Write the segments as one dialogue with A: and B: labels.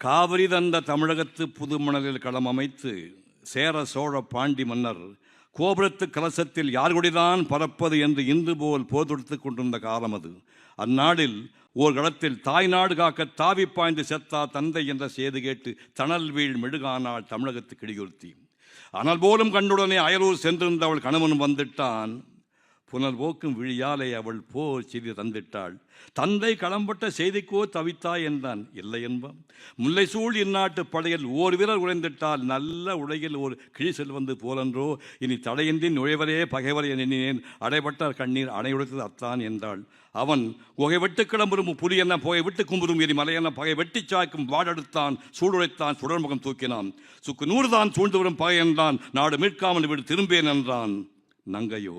A: காவிரி தந்த தமிழகத்து புதுமணலில் களம் அமைத்து சேர சோழ பாண்டி மன்னர் கோபுரத்து கலசத்தில் யார் கொடிதான் பறப்பது என்று இன்று போல் போதொடுத்துக் கொண்டிருந்த காலம் அது. அந்நாளில் ஓர் களத்தில் தாய்நாடு காக்க தாவி பாய்ந்து செத்தா தந்தை என்ற செய்து கேட்டு தணல் வீழ் மெழுகானாள் தமிழகத்து கிளியுறுத்தி ஆனால் போலும் கண்டுடனே அயலூர் சென்றிருந்த அவள் கணவன் வந்துட்டான். புனல் போக்கும் விழியாலே அவள் போர் செய்தி தந்திட்டாள். தந்தை களம்பட்ட செய்திக்கோ தவித்தாய் என்றான். இல்லை என்பான். முல்லை சூழ் இந்நாட்டு படையில் ஓர் வீரர் உழைந்திட்டால் நல்ல உலகில் ஒரு கிழி செல்வந்து போலன்றோ இனி தடையின்றி நுழைவரே பகைவர் எண்ணினேன். அடைபட்டார் கண்ணீர் அணையுடைத்தது அத்தான் என்றாள். அவன் உகை வெட்டு கிளம்புறும் புலி என்ன புகை விட்டு கும்புறும் எரி மலையென பகை வெட்டி சாய்க்கும் வாடெடுத்தான் சூடுழைத்தான் சுடர்முகம் தூக்கினான். சுக்கு நூறு தான் சூழ்ந்து வரும் பகை என்றான். நாடு மீட்காமல் விடு திரும்பேன் என்றான். நங்கையோ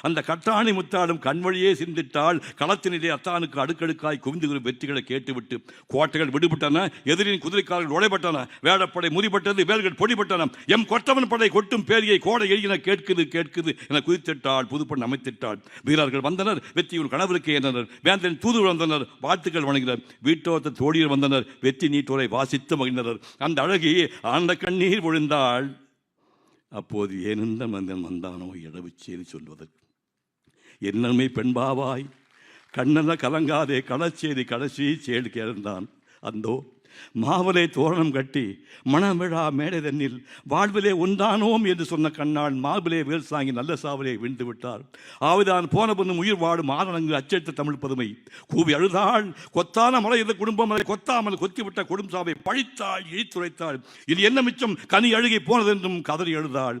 A: அந்த கட்டாணி முத்தாடும் கண்வழியே சிந்திட்டால் களத்தினிலே அத்தானுக்கு அடுக்கடுக்காய் குவிந்து வெற்றிகளை கேட்டுவிட்டு கோட்டைகள் விடுபட்டன எதிரின் குதிரைக்காரர்கள் உழைப்பட்டன வேடப்படை முறிப்பட்டது வேல்கள் பொடிபட்டன. எம் கொட்டவன் படை கொட்டும் பேரியை கோடை என கேட்குது கேட்குது என குதித்திட்டாள் புதுப்பண் அமைத்திட்டாள். வீரர்கள் வந்தனர் வெற்றியூர் கணவருக்கு ஏறினர் வேந்தன் தூது வந்தனர் வாழ்த்துக்கள் வணங்கினர் வீட்டோத்த தோழியர் வந்தனர் வெற்றி நீட்டோரை வாசித்து மகிழ்ந்தனர். அந்த அழகி ஆண்ட கண்ணீர் விழுந்தாள். அப்போது ஏனெந்த மந்தன் வந்தானோ இடவு சொல்வதற்கு. என்னமே பெண்பாவாய் கண்ணன கலங்காதே களச்சேரி கடைசி சேடு கேழ்ந்தான் அந்தோ மாவலை தோரணம் கட்டி மணமிழா மேடைதன்னில் வாழ்விலே உண்டானோம் என்று சொன்ன கண்ணான் மாவிலே வேல் சாங்கி நல்ல சாவலே விழுந்து விட்டார். ஆவிதான் போன பொண்ணும் உயிர் வாடும் ஆரணங்கு அச்செடுத்த தமிழ் பதுமை கூவி அழுதாள் கொத்தான மலை இருந்த குடும்பம் அதை கொத்தாமல் கொத்திவிட்ட கொடும் சாவை பழித்தாள் இழித்துரைத்தாள். இது என்ன மிச்சம்? கனி அழுகி போனதென்றும் கதறி எழுதாள்.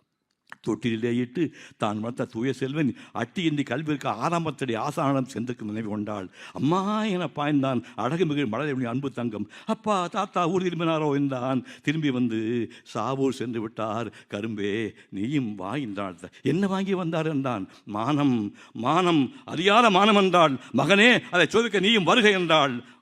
A: தொட்டிலே இட்டு தான் வளர்த்த தூய செல்வன் அட்டியின்றி கல்விற்கு ஆறாமத்தடி ஆசானம் சென்றுக்கு நினைவு கொண்டாள். அம்மா என பாய்ந்தான் அழகு மிகு மழை அன்பு தங்கம். அப்பா தாத்தா ஊர் திரும்பினாரோ என்றான். திரும்பி வந்து சாவூர் சென்று விட்டார். கரும்பே நீயும் வா என்றாள் என்ன வாங்கி வந்தார் என்றான். மானம் மானம் அறியாத மானம் என்றாள். மகனே அதை சோதிக்க நீயும் வருகை என்றாள்.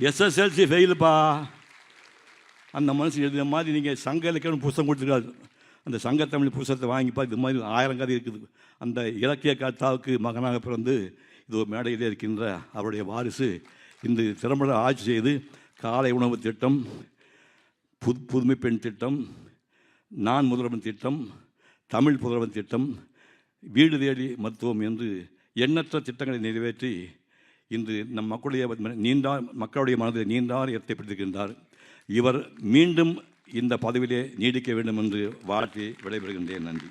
A: எஸ்எஸ்எல்சி ஃபெயிலுப்பா அந்த மனுஷன் இந்த மாதிரி நீங்கள் சங்க இலக்கியம் புஸ்தகம் கொடுத்துருக்காரு. அந்த சங்கத்தமிழ் புஸ்தகத்தை வாங்கிப்பா இது மாதிரி ஆயிரம் கதை இருக்குது. அந்த இலக்கிய கர்த்தாவுக்கு மகனாக பிறந்து இது ஒரு மேடையிலே இருக்கின்ற அவருடைய வாரிசு இந்த திறம்பட ஆட்சி செய்து காலை உணவு திட்டம் புது புதுமை பெண் திட்டம் நான் முதல்வன் திட்டம் தமிழ் புதல்வன் திட்டம் வீடு தேடி மருத்துவம் என்று எண்ணற்ற திட்டங்களை நிறைவேற்றி இன்று நம் மக்களுடைய நீண்டார் மக்களுடைய மனதில் நீண்டார் ஏற்படுத்தியிருக்கின்றார் இவர் மீண்டும் இந்த பதவியிலே நீடிக்க வேண்டும் என்று வாழ்த்தி விடைபெறுகின்றேன். நன்றி.